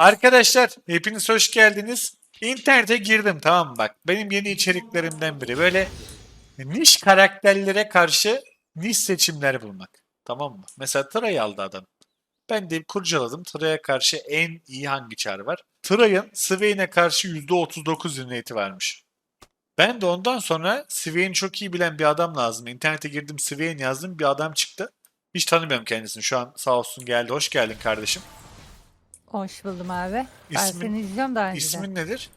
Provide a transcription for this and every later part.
Arkadaşlar hepiniz hoş geldiniz. İnternete girdim tamam mı bak. Benim yeni içeriklerimden biri böyle niş karakterlere karşı niş seçimler bulmak. Tamam mı? Mesela Tra'yı aldı adam. Ben de kurcaladım. Tra'ya karşı en iyi hangi çar var? Tra'yın Swain'e karşı %39 unity varmış. Ben de ondan sonra Swain'i çok iyi bilen bir adam lazım. İnternete girdim Swain yazdım bir adam çıktı. Hiç tanımıyorum kendisini. Şu an sağ olsun geldi. Hoş geldin kardeşim. Hoş buldum abi. Ben İsmin- seni izliyorum daha önceden. İsmin nedir?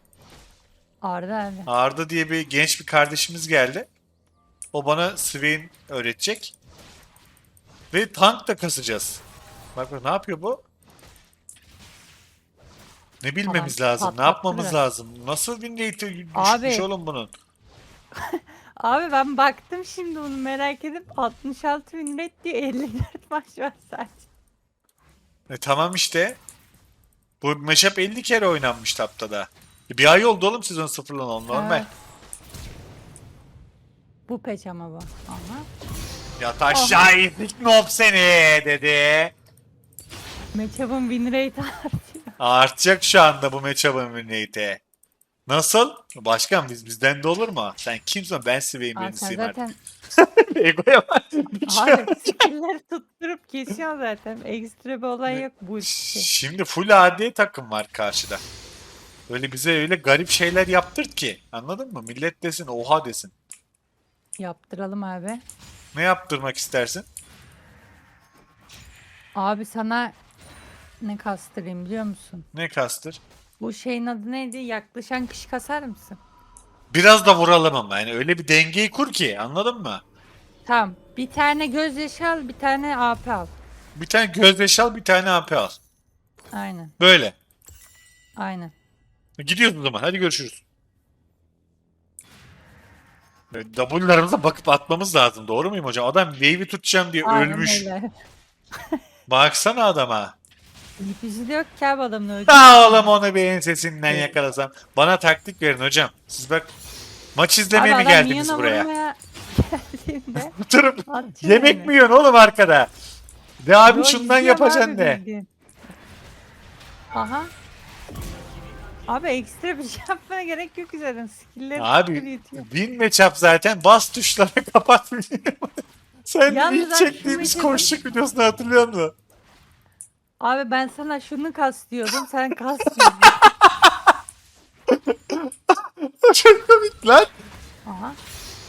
Arda abi. Arda diye bir genç bir kardeşimiz geldi. O bana Swain öğretecek. Ve tank da kasacağız. Bak bak ne yapıyor bu? Ne bilmemiz Tamam, lazım? Ne patlattı yapmamız biraz. lazım? Nasıl bir rate düşmüş Abi. oğlum bunun? Abi ben baktım şimdi bunu merak edip 66 bin red diyor 54 maç var sadece. E tamam işte. Bu matchup 50 kere oynanmış haftada. Bir ay oldu oğlum sezon sıfırlan normal. Evet. Bu peç ama bu. Ama Yat aşağı itlik noob seni dedi. matchup'ın win rate artıyor. Artacak şu anda bu matchup'ın win rate'i. Nasıl? Başkan biz bizden de olur mu? Sen kimsin? Ben Abi sen birincisiyim artık. Egoya bak. abi tutturup kesiyor zaten. Ekstra bir olay yok bu işte. Şimdi full AD takım var karşıda. Öyle bize öyle garip şeyler yaptırt ki. Anladın mı? Millet desin oha desin. Yaptıralım abi. Ne yaptırmak istersin? Abi sana ne kastırayım biliyor musun? Ne kastır? Bu şeyin adı neydi? Yaklaşan kış kasar mısın? Biraz da vuralım ama yani öyle bir dengeyi kur ki anladın mı? Tamam. Bir tane gözyaşı al, bir tane AP al. Bir tane gözdeş al bir tane AP al. Aynen. Böyle. Aynen. Gidiyoruz o zaman hadi görüşürüz. W'larımıza bakıp atmamız lazım doğru muyum hocam? Adam wave'i tutacağım diye Aynen ölmüş. öyle. Baksana adama. İpisi de yok ki abi adamın öldü. Ha oğlum onu bir ensesinden yakalasam. Bana taktik verin hocam. Siz bak maç izlemeye mi geldiniz buraya? geldiğinde Oturup yemek yani. mi yiyorsun oğlum arkada? De abi Yo, şundan izliyorum yapacaksın abi de. bildiğin. Aha. Abi ekstra bir şey yapmana gerek yok zaten. Skill'leri tuttur Abi yetiyor. bin matchup zaten bas tuşlara kapat. Sen Yalnız ilk abi çektiğimiz koşuk videosunu hatırlıyor musun? Abi ben sana şunu kas diyordum sen kas diyordun. Çok komik lan. Aha.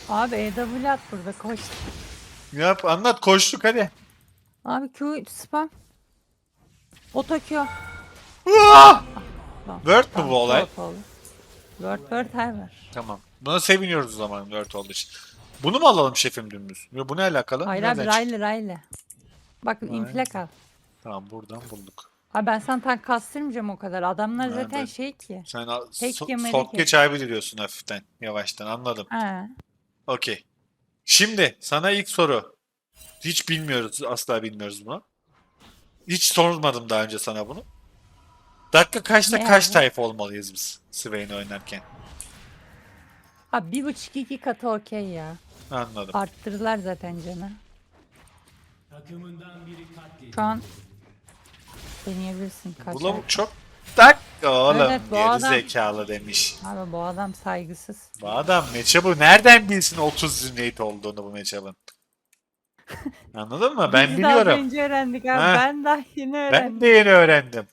Abi EW at burada koş. Yap anlat koştuk hadi. Abi Q spam. Oto Q. Ah! Tamam, Word mu bu olay? Word oldu. Word Word her. Tamam. Buna seviniyoruz o zaman Word olduğu için. Bunu mu alalım şefim dümdüz? Yo, Bu ne alakalı? Hayır abi Nereden çıktı? Raylı Raylı. Bak inflek al. Tamam buradan bulduk. Abi ben sana tank kastırmayacağım o kadar. Adamlar Nerede? zaten şey ki. Sen al- Tek so- yemedik sok ya. geç abi diyorsun hafiften. Yavaştan anladım. Ha. Okey. Şimdi sana ilk soru. Hiç bilmiyoruz. Asla bilmiyoruz bunu. Hiç sormadım daha önce sana bunu. Dakika kaçta Ne kaç abi? tayfa olmalıyız biz Swain oynarken? Abi bir buçuk iki katı okey ya. Anladım. Arttırdılar zaten canı. Şu an deneyebilirsin kaç Bu lavuk ay- çok tak oğlum Evet, bu geri adam- zekalı demiş. Abi bu adam saygısız. Bu adam matchup'ı nereden bilsin 30 unit olduğunu bu matchup'ın? Anladın mı? Ben Biz biliyorum. önce öğrendik abi. Ha. Ben daha yeni Ben öğrendim. de yeni öğrendim.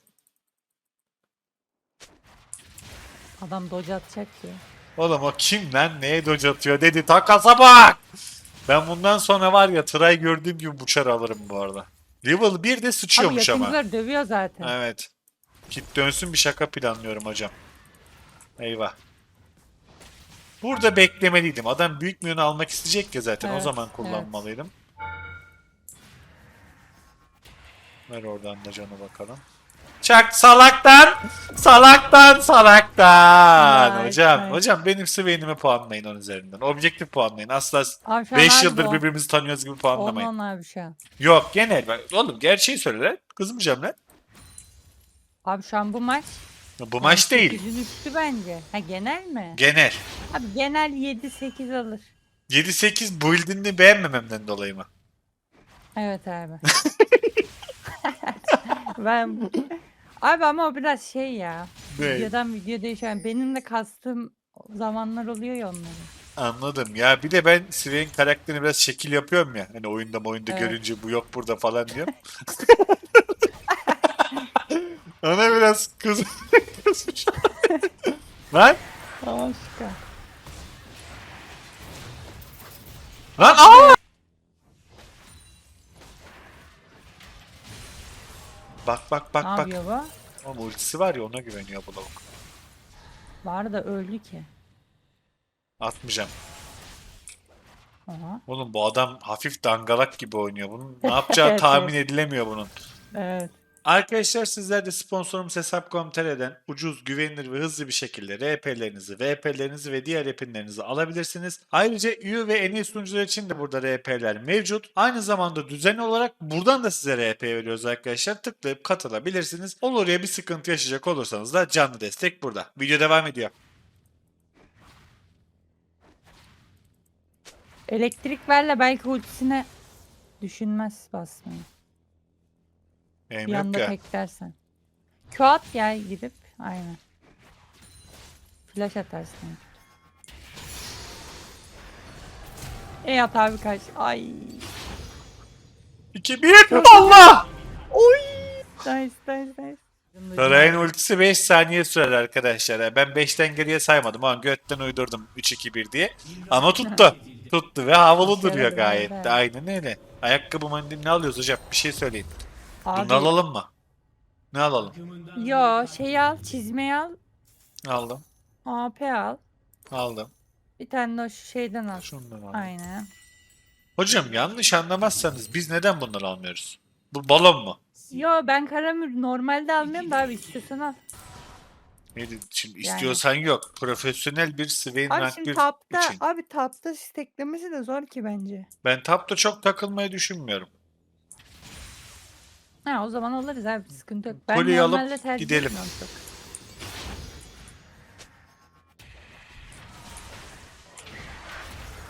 Adam dodge atacak ki. Oğlum o kim lan neye dodge atıyor dedi takasa bak. Ben bundan sonra var ya try gördüğüm gibi buçar alırım bu arada. Level 1 de sıçıyormuş ama. yakıncılar dövüyor zaten. Evet. Kit dönsün bir şaka planlıyorum hocam. Eyvah. Burada beklemeliydim. Adam büyük müyonu almak isteyecek ya zaten. o Evet, zaman evet. kullanmalıydım. Ver oradan da canı bakalım. Çak salaktan! Salaktan salaktan! Vay, hocam, vay. hocam benim Swain'imi puanlayın onun üzerinden. Objektif puanlayın. Asla Abi şu an 5 abi yıldır bu. birbirimizi tanıyoruz gibi puanlamayın. On abi şu an. Yok genel. Bak, Oğlum gerçeği söyle lan. Kızmayacağım lan. Abi şu an bu maç. Bu maç değil. 8'in üstü bence. Ha genel mi? Genel. Abi genel 7-8 alır. 7-8 build'ini beğenmememden dolayı mı? Evet abi. ben Abi ama o biraz şey ya. Ne? Videodan video. Yani benim de kastığım zamanlar oluyor ya onların. Anladım. Ya bir de ben Sivey'in karakterini biraz şekil yapıyorum ya. Hani oyunda oyunda Evet. görünce bu yok burada falan diyorum. Ona biraz kız kızmış. Lan! Başka. Lan aa! Bak bak bak ne bak. yapıyor bu? Ama ultisi var ya ona güveniyor bu lavuk. Var da öldü ki. Atmayacağım. Aha. Oğlum bu adam hafif dangalak gibi oynuyor. Bunun ne yapacağı Evet, tahmin edilemiyor bunun. Evet. Arkadaşlar sizler de sponsorumuz Hesap.com.tr'den ucuz, güvenilir ve hızlı bir şekilde RP'lerinizi, VP'lerinizi ve diğer epinlerinizi alabilirsiniz. Ayrıca üye ve en iyi sunucular için de burada RP'ler mevcut. Aynı zamanda düzenli olarak buradan da size RP veriyoruz arkadaşlar. Tıklayıp katılabilirsiniz. Olur ya bir sıkıntı yaşayacak olursanız da canlı destek burada. Video devam ediyor. Elektrik verle belki ultisine düşünmez basmayı. Benim Bir yok ya. teklersen. Q at ya gidip. Aynen. Flash atarsın. Ey at abi kaç. Ay. 2-1 Allah! Nice nice nice. Saray'ın ultisi 5 saniye sürer arkadaşlar. Ben 5'ten geriye saymadım. Ama götten uydurdum 3-2-1 diye. Ama tuttu. tuttu ve havalı duruyor gayet de. Aynen öyle. Ayakkabı mandil ne alıyoruz hocam? Bir şey söyleyin. Abi, Bunu alalım mı? Ne alalım? Yo şey al çizmeyi al. Aldım. AP al. Aldım. Bir tane de o şu şeyden al. Şundan aldım. Aynen. Hocam yanlış anlamazsanız biz neden bunları almıyoruz? Bu balon mu? Yo ben karamür normalde almıyorum da abi istiyorsan al. Neydi? Şimdi Yani. istiyorsan yok. Profesyonel bir Swain Abi rank şimdi 1 tapta için. abi tapta steklemesi de zor ki bence. Ben tapta çok takılmayı düşünmüyorum. Ha o zaman alırız abi sıkıntı yok. Ben Kolyeyi alıp normalde tercih gidelim. etmiyorum çok.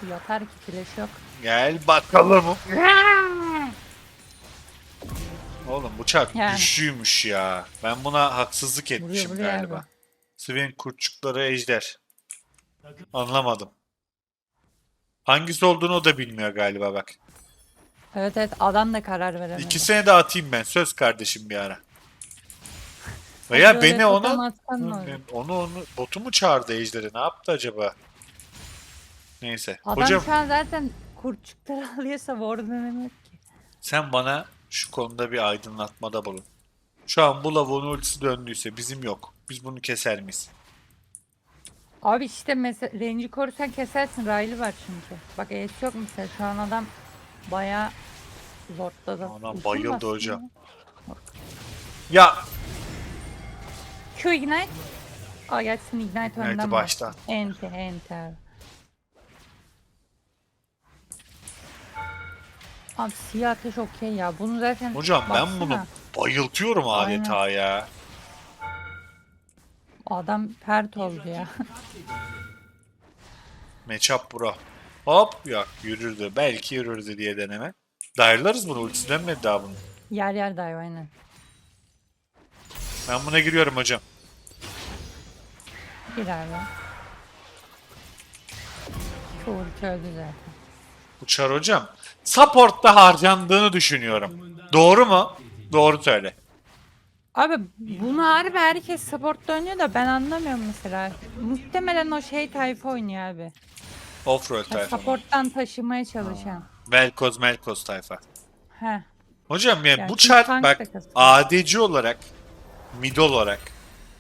Yatar ki flash yok. Gel bakalım. Oğlum bu çarp Yani. güçlüymüş ya. Ben buna haksızlık etmişim vuruyor galiba. abi. Sven kurtçukları ejder. Anlamadım. Hangisi olduğunu o da bilmiyor galiba bak. Evet evet adam da karar veremedi. İkisine de atayım ben. Söz kardeşim bir ara. Veya beni olur? onu onu botu mu çağırdı ejderi? Ne yaptı acaba? Neyse. Adam Hocam şu an zaten kurtçukları alıyorsa warden yok ki. sen bana şu konuda bir aydınlatmada bulun. Şu an bu lavuğun ultisi döndüyse bizim yok. Biz bunu keser miyiz? Abi işte mesela range'i korursan kesersin. Riley var çünkü. Bak Ace yok mesela şu an adam bayağı zortladı. Ana Ulti mi bayıldı bastın hocam. ya? Ya Q ignite. Aa gelsin ignite Ignite'ı önden başta. bastı. Ente ente abi. Abi siyah ateş okey ya. Bunu zaten hocam ben bunu baksana, bayıltıyorum adeta ya. Adam pert oldu ya. Matchup bro. Hop yok yürürdü. Belki yürürdü diye deneme. Dayarlarız bunu. Ultisi dönmedi daha bunun. yer yer dive aynen. Ben buna giriyorum hocam. Abi. Şu ulti öldü zaten. Uçar hocam. Support'ta harcandığını düşünüyorum. Doğru mu? Doğru söyle. Abi bunu harbi herkes support'ta oynuyor da ben anlamıyorum mesela. Muhtemelen o şey tayfa oynuyor abi. Offroad Ya tayfa. mı? support'tan taşımaya çalışan. Velkoz Melkoz tayfa. He. Hocam yani Yani bu chart bak. ADC olarak, mid olarak,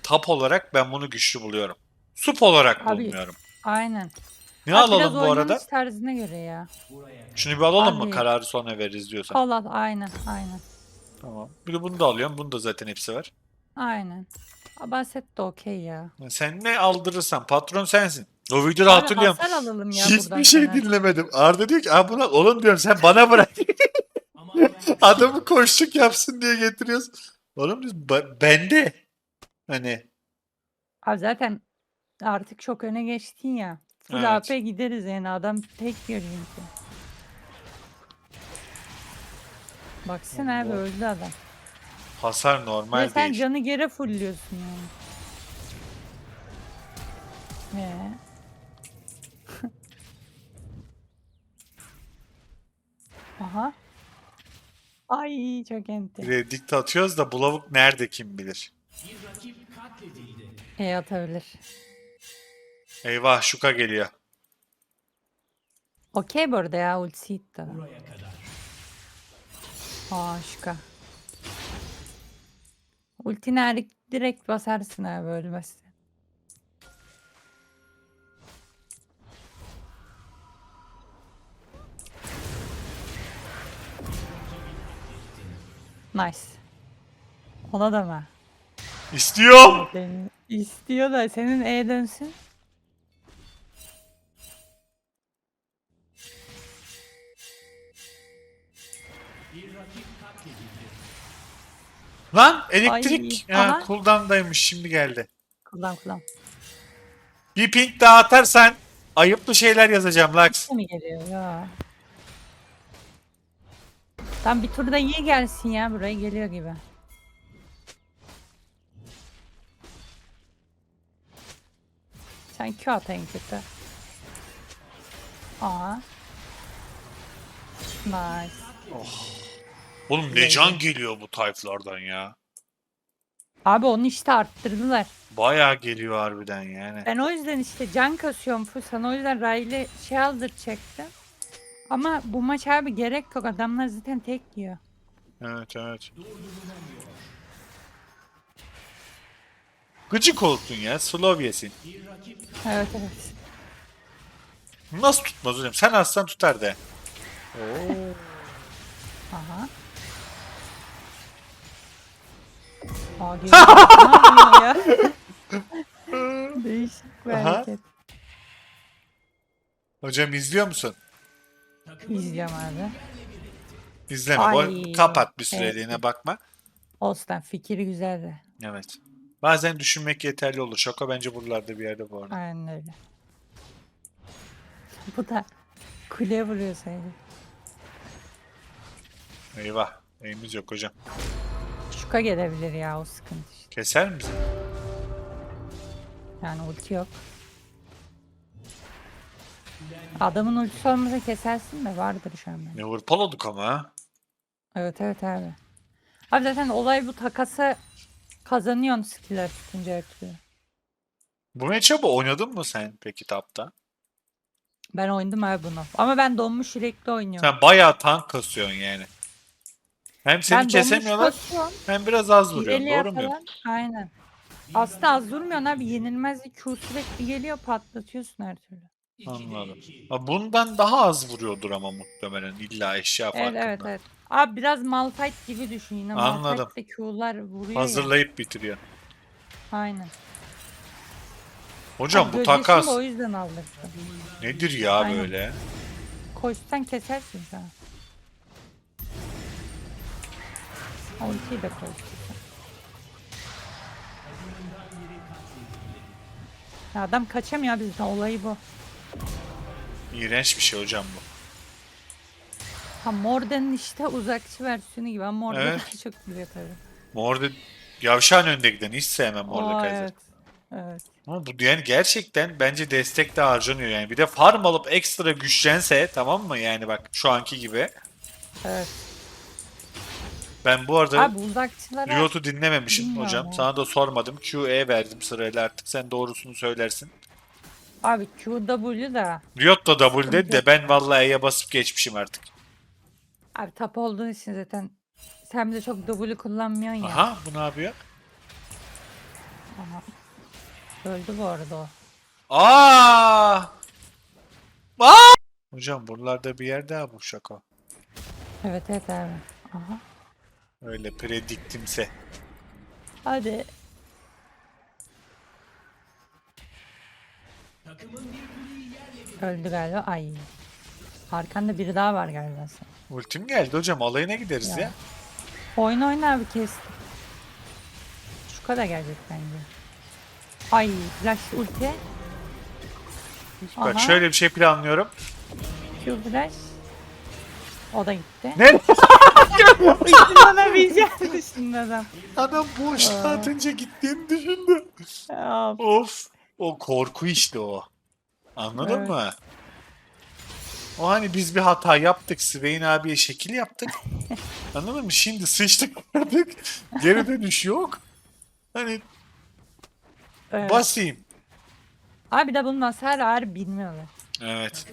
top olarak ben bunu güçlü buluyorum. Sup olarak Abi, bulmuyorum. Aynen. Ne Abi alalım biraz bu arada? tarzına göre ya. Şunu bir alalım mı? Abi. Kararı sonra veririz diyorsan. Al al aynen aynen. Tamam. Bir de bunu da alıyorum. Bunun da zaten hepsi var. Aynen. Abaset de okey ya. Sen ne aldırırsan patron sensin. O videoda Abi hatırlıyorum. hasar alalım ya Hiçbir şey sana. dinlemedim. Arda diyor ki Aa buna oğlum diyorum sen bana bırak. Adamı koştuk yapsın diye getiriyoruz. Oğlum diyoruz, "Ba- bende. Hani Abi zaten artık çok öne geçtin ya. Full Evet. AP gideriz yani adam tek göreyim ki. Baksana abi Allah. öldü adam. Hasar Ve normal sen değil. canı geri fullliyorsun yani. Ee? Aha. Ay çok enti. Predict atıyoruz da bu lavuk nerede kim bilir. E atabilir. Eyvah şuka geliyor. Okey bu arada ya ultisi gitti. Aa şıka. Ultini her- direkt basarsın abi ölmezse. Nice. Ona da mı? İstiyorum. Senin- İstiyor da senin E dönsün. Lan elektrik. Ay, ha, aha. cooldown'daymış şimdi geldi. Kullan kullan. Bir ping daha atarsan ayıplı şeyler yazacağım Lux. mi geliyor ya? Tam bir turda iyi gelsin ya buraya geliyor gibi. Sen Q at en kötü. Aa. Nice. Oğlum ne can geliyor bu tayflardan ya. Abi onu işte arttırdılar. Bayağı geliyor harbiden yani. Ben o yüzden işte can kasıyorum full. Sana o yüzden Riley şey aldıracaktım. Ama bu maç abi gerek yok. Adamlar zaten tek yiyor. Evet evet. Gıcık olsun ya. Slow yesin. Evet evet. Nasıl tutmaz hocam? Sen aslan tutar de. Aha. Aa, geliyor. ya? Değişik bir Aha. hareket. Hocam izliyor musun? İzliyorum abi. İzleme. Ay, Bu- Kapat bir evet. süreliğine bakma. Olsun fikri güzeldi. Evet. Bazen düşünmek yeterli olur. Şaka bence buralarda bir yerde bu arada. Aynen öyle. Bu da kuleye vuruyor sayılır. Eyvah. Neyimiz yok hocam. Şuka gelebilir ya o sıkıntı işte. Keser misin? Yani ulti yok. Adamın ultisi olmasa kesersin de vardır şu an. Ne hırpaladık ama ha. Evet evet abi. Abi zaten olay bu takası kazanıyorsun skiller tutunca her türlü. Bu matchup'ı oynadın mı sen peki tapta? Ben oynadım abi bunu. Ama ben donmuş yürekli oynuyorum. Sen bayağı tank kasıyorsun yani. Hem seni ben kesemiyorlar hem biraz az vuruyorsun. Doğru mu? Aynen. Aslında az durmuyorsun abi. Yenilmezlik Q sürekli geliyor patlatıyorsun her türlü. Anladım. Ha, bundan daha az vuruyordur ama muhtemelen illa eşya Evet farkında. evet evet. Abi biraz Malphite gibi düşün yine. Anladım. Malphite'de Q'lar vuruyor ya. Hazırlayıp bitiriyor. Aynen. Hocam Abi bu takas o yüzden aldık. nedir ya Aynen. böyle? Koşsan kesersin sen. Ultiyi de koşsun. Ya adam kaçamıyor bizden olayı bu. İğrenç bir şey hocam bu. Ha Morden'in işte uzakçı versiyonu gibi ama Morden Evet. çok güzel tabii. Morde yavşağın önde giden hiç sevmem Aa, Mordekaiser. evet. Evet. Ama bu yani gerçekten bence destek de harcanıyor yani. Bir de farm alıp ekstra güçlense tamam mı yani bak şu anki gibi. Evet. Ben bu arada Abi uzakçılara Riot'u dinlememişim Bilmiyorum hocam. ya. Sana da sormadım. QE verdim sırayla artık sen doğrusunu söylersin. Abi QW da Riot da W dedi de ben vallahi E'ye basıp geçmişim artık. abi tap olduğun için zaten sen de çok W kullanmıyorsun ya. Aha bu ne yapıyor? Öldü bu arada o. Aa! Aa! Hocam buralarda bir yerde ha bu şaka. Evet evet abi. Aha. Öyle prediktimse. Hadi. Öldü galiba. Ay. Arkanda biri daha var galiba sen. Ultim geldi hocam alayına gideriz ya. Ya. Oyun oyna abi kestik. Şu kadar gelecek bence. Ay flash ulti. Bak Aha. şöyle bir şey planlıyorum. Q flash. O da gitti. Ne? Kullanabileceğini düşündü adam. Adam Aa. atınca gittiğini düşündü. Of. O korku işte o. Anladın Evet. mı? O hani biz bir hata yaptık. Sveyn abiye şekil yaptık. Anladın mı? Şimdi sıçtık artık. Geri dönüş yok. Hani evet. basayım. Abi de bunun hasarı ağır bilmiyorlar. Evet.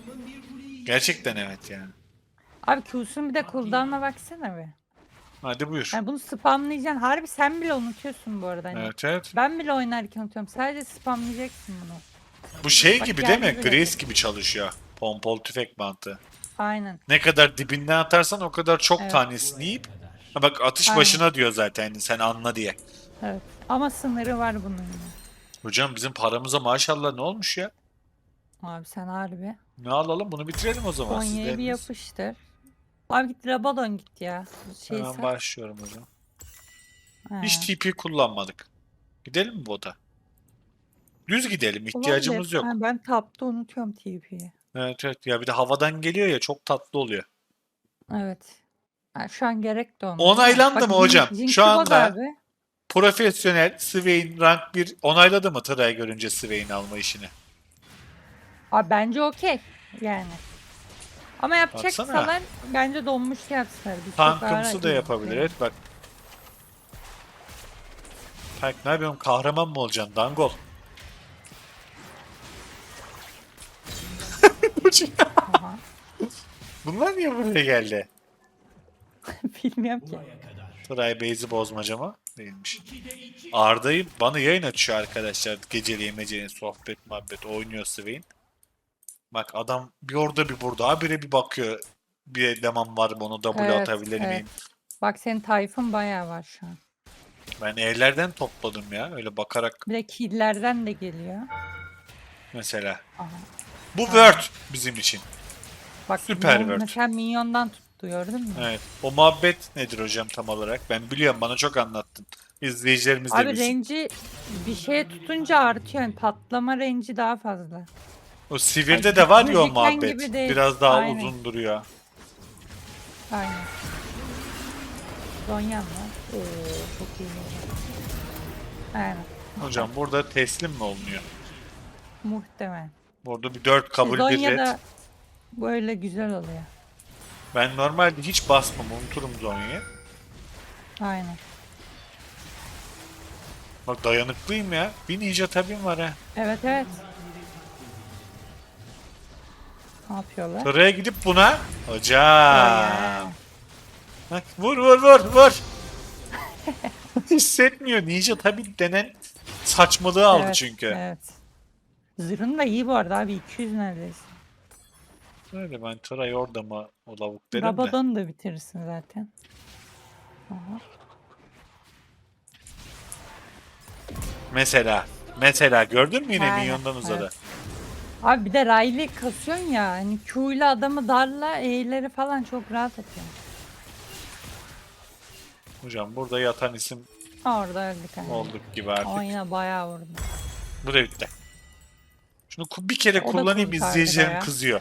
Gerçekten evet yani. Abi Q'sun bir de cooldown'a baksana be. Hadi buyur. Yani bunu spamlayacaksın. Harbi sen bile unutuyorsun bu arada. Hani. Evet evet. Ben bile oynarken unutuyorum. Sadece spamlayacaksın bunu. Bu şey Bak gibi değil mi? geldi bile. Grace gibi çalışıyor. Pompol tüfek mantığı. Aynen. Ne kadar dibinden atarsan o kadar çok Evet. tanesini yiyip Ha bak atış Aynen. başına diyor zaten yani sen anla diye. Evet. Ama sınırı var bunun. Hocam bizim paramıza maşallah ne olmuş ya? Abi sen harbi. Ne alalım bunu bitirelim o zaman. Konya'ya bir yapıştır. Abi git Rabadon git ya. Şey Hemen başlıyorum hocam. Ha. Hiç TP kullanmadık. Gidelim mi bota? Düz gidelim ihtiyacımız Olabilir. yok. Ha, ben tapta unutuyorum TP'yi. Evet evet ya bir de havadan geliyor ya çok tatlı oluyor. Evet. Ha, şu an gerek de olmadı. Onaylandı Bak, mı hocam? Jin Şu anda- Abi. Profesyonel Swain rank 1 onayladı mı Tıra'yı görünce Swain alma işini? Abi bence okey. Yani. Ama Baksana. yapacaksalar bence donmuş yapsınlar. Biz çok Tankımsı da yapabilir. Evet bak. Tank ne yapıyorum? Kahraman mı olacaksın? Dangol. Aha. Bunlar niye buraya geldi? Bilmiyorum ki. Tray Base'i bozmaca mı? Değilmiş. Arda'yı bana yayın açıyor arkadaşlar. Geceliğe meceliğe sohbet muhabbet oynuyor Swain. Bak adam bir orada bir burada. Habire bir bakıyor. Bir eleman var mı onu W Evet, atabilir evet. miyim? Bak senin tayfın bayağı var şu an. Ben evlerden topladım ya. Öyle bakarak Bir de killlerden de geliyor. mesela. Aha. Bu Word bizim için. Bak Süper minyon- Word. Mesela minyondan tuttu gördün mü? Evet. O muhabbet nedir hocam tam olarak? Ben biliyorum bana çok anlattın. İzleyicilerimiz de Abi bilsin. range'i bir şeye tutunca artıyor. Yani patlama range'i daha fazla. O Sivir'de Ay, de var ya o müzikten muhabbet. gibi değil. Biraz daha Aynen. uzun duruyor. Aynen. Zonyan var. Oo, çok iyi. Aynen. Hocam burada teslim mi olunuyor? Muhtemelen. Burada bir 4 kabul bir red. Zonya'da böyle güzel oluyor. Ben normalde hiç basmam unuturum Zonya'yı. Aynen. Bak dayanıklıyım ya. Bir ninja tabim var ha. Evet evet. Ne yapıyorlar? Oraya gidip buna. Hocam. Bak vur vur vur vur. Hissetmiyor. Ninja tabi denen saçmalığı aldı Evet, çünkü. Evet. Zırhın da iyi bu arada abi 200 neredeyse. Öyle ben Tray orada mı o lavuk dedim de. Rabadon da bitirirsin zaten. Aha. Mesela. Mesela gördün mü yine Aynen, minyondan uzadı. evet. Abi bir de Riley kasıyorsun ya. Hani Q ile adamı darla E'leri falan çok rahat atıyor. Hocam burada yatan isim Orada öldük hani. olduk gibi artık. Ama yine bayağı vurdu. Bu da bitti. Şunu ku- bir kere O da kullanayım kurtardı izleyicilerim bayağı. kızıyor.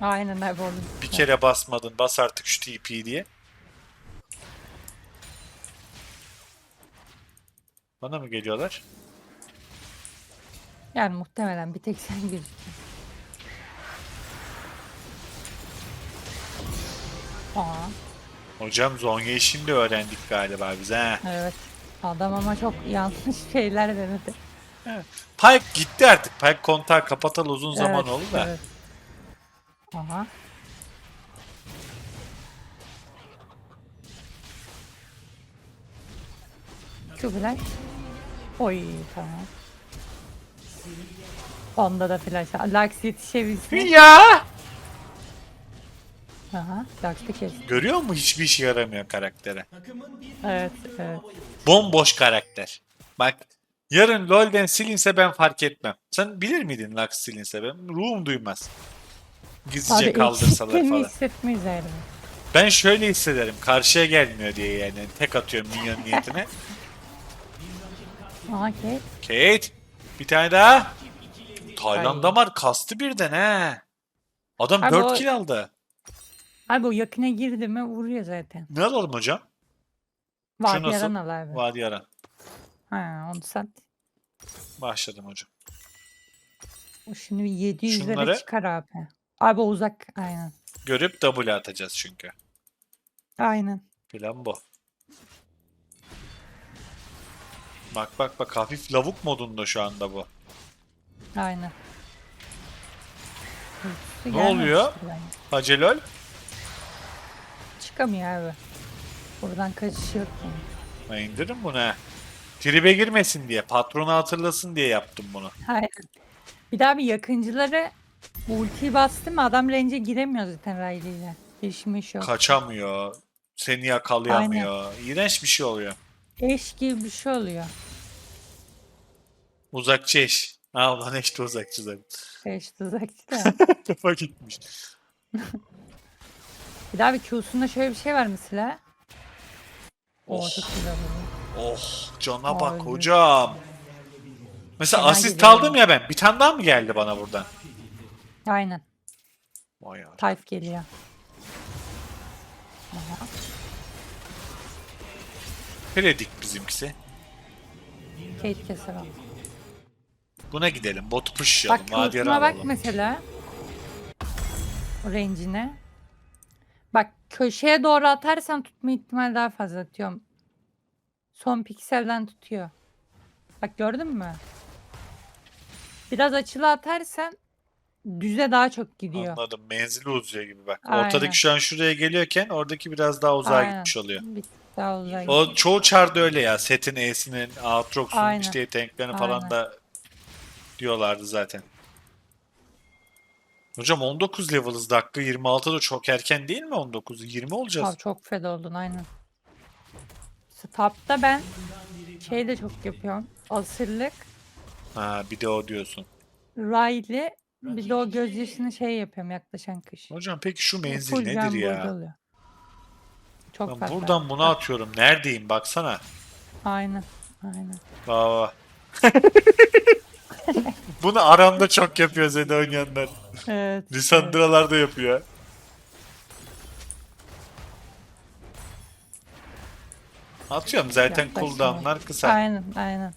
Aynen abi orada. Bir kere basmadın bas artık şu TP diye. Bana mı geliyorlar? Yani muhtemelen bir tek sen gözüküyor. Aa, Hocam Zonya'yı şimdi öğrendik galiba biz ha. evet. Adam ama çok yanlış şeyler denedi. Pike gitti artık. Pike kontağı kapatalı uzun zaman Evet, oldu da. evet. Aha. Flash. Oy tamam. Onda da flash. Lux yetişebilsin. Ya! Aha. Lux'ı kes. Görüyor musun? Hiçbir işe yaramıyor karaktere. Evet evet. Bomboş karakter. Bak yarın LoL'den silinse ben fark etmem. Sen bilir miydin Lux silinse ben? Ruhum duymaz. Gizlice Abi kaldırsalar falan. hissetmeyiz yani. Ben şöyle hissederim. Karşıya gelmiyor diye yani. Tek atıyorum minyon niyetine. Aha Kate. Kate. Bir tane daha. Tayland Ay. damar kastı birden he. Adam Abi 4 o- kill aldı. Abi o yakına girdi mi vuruyor zaten. Ne alalım hocam? Var nasıl? yaran al abi. Vadi Yaran. Ha onu sat. Başladım hocam. O şimdi bir 700 lira Şunları- çıkar abi. Abi o uzak aynen. Görüp W atacağız çünkü. Aynen. Plan bu. Bak bak bak hafif lavuk modunda şu anda bu. Aynen. Ultisi Ne oluyor? gelmemiştir bence. Hacelol. Çıkamıyor abi. Buradan kaçış yok yani. Ha, indirin bunu ha. Tribe girmesin diye, patronu hatırlasın diye yaptım bunu. Aynen. Bir daha bir yakıncıları ultiyi bastı mı adam range'e giremiyor zaten Riley ile. Değişmiş yok. Kaçamıyor, seni yakalayamıyor. İğrenç bir şey oluyor. Eş gibi bir şey oluyor. Uzakçı eş. Ha ulan eş de uzakçı zaten. Eş tuzakçı da. Kafa gitmiş. bir daha bir Q'sunda şöyle bir şey var mesela. Oo Oh. çok güzel oluyor. Oh cana bak Ay. hocam. Mesela Fena asist gidiyor. aldım ya ben. Bir tane daha mı geldi bana buradan? Aynen. Vay ya. Tayf geliyor. Aha. Predik bizimkisi. Kate keser al. Buna gidelim. Botu pushlayalım. Bak Q'suna bak alalım. mesela. O range'ine. Bak köşeye doğru atarsan tutma ihtimali daha fazla atıyorum. Son pikselden tutuyor. Bak gördün mü? Biraz açılı atarsan düze daha çok gidiyor. Anladım. Menzili uzuyor gibi bak. Aynen. Ortadaki şu an şuraya geliyorken oradaki biraz daha uzağa Aynen. gitmiş oluyor. Bir tık daha. O çoğu çarda öyle ya. Setin E'sinin, Aatrox'un Aynen. işte yeteneklerini falan Aynen. da diyorlardı zaten. Hocam 19 level'ız dakika 26 da çok erken değil mi 19? 20 olacağız. Abi çok fed oldun aynen. Stop'ta ben şey de çok yapıyorum. Asırlık, Ha bir de o diyorsun. Riley bir de o gözyaşını şey yapıyorum yaklaşan kış. Hocam peki şu menzil Full nedir burada ya? oluyor. Çok Ben farklı. buradan bunu atıyorum. Neredeyim baksana. Aynen. Aynen. Baba. bunu aramda çok yapıyor Zed oynayanlar. Evet. evet. Lisandralar da yapıyor. Atıyorum zaten cooldownlar kısa. Aynen, aynen.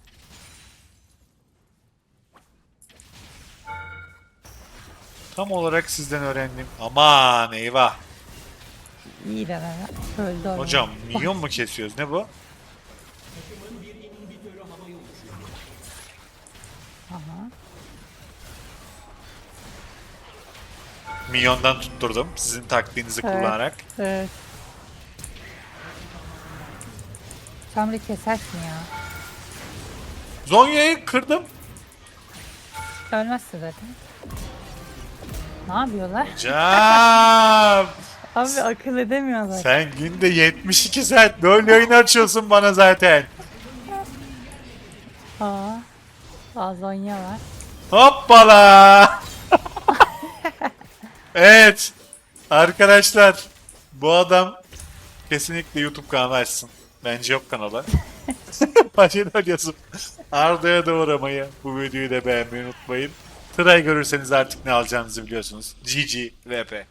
Tam olarak sizden öğrendim. Aman eyvah. İyi de ben öldü orada. Hocam milyon mu kesiyoruz? Ne bu? Aha. Milyondan tutturdum sizin taktiğinizi Evet. kullanarak. Evet. Sen bunu kesersin ya. Zonya'yı kırdım. Ölmezse zaten. Ne yapıyorlar? Cam. Abi akıl edemiyorlar. Sen günde 72 saat böyle oyun açıyorsun bana zaten. Aa. Azonya var. Hoppala. evet. Arkadaşlar bu adam kesinlikle YouTube kanalı açsın. Bence yok kanala. Başına yazıp Arda'ya da uğramayı, bu videoyu da beğenmeyi unutmayın. Try görürseniz artık ne alacağınızı biliyorsunuz. GG VP.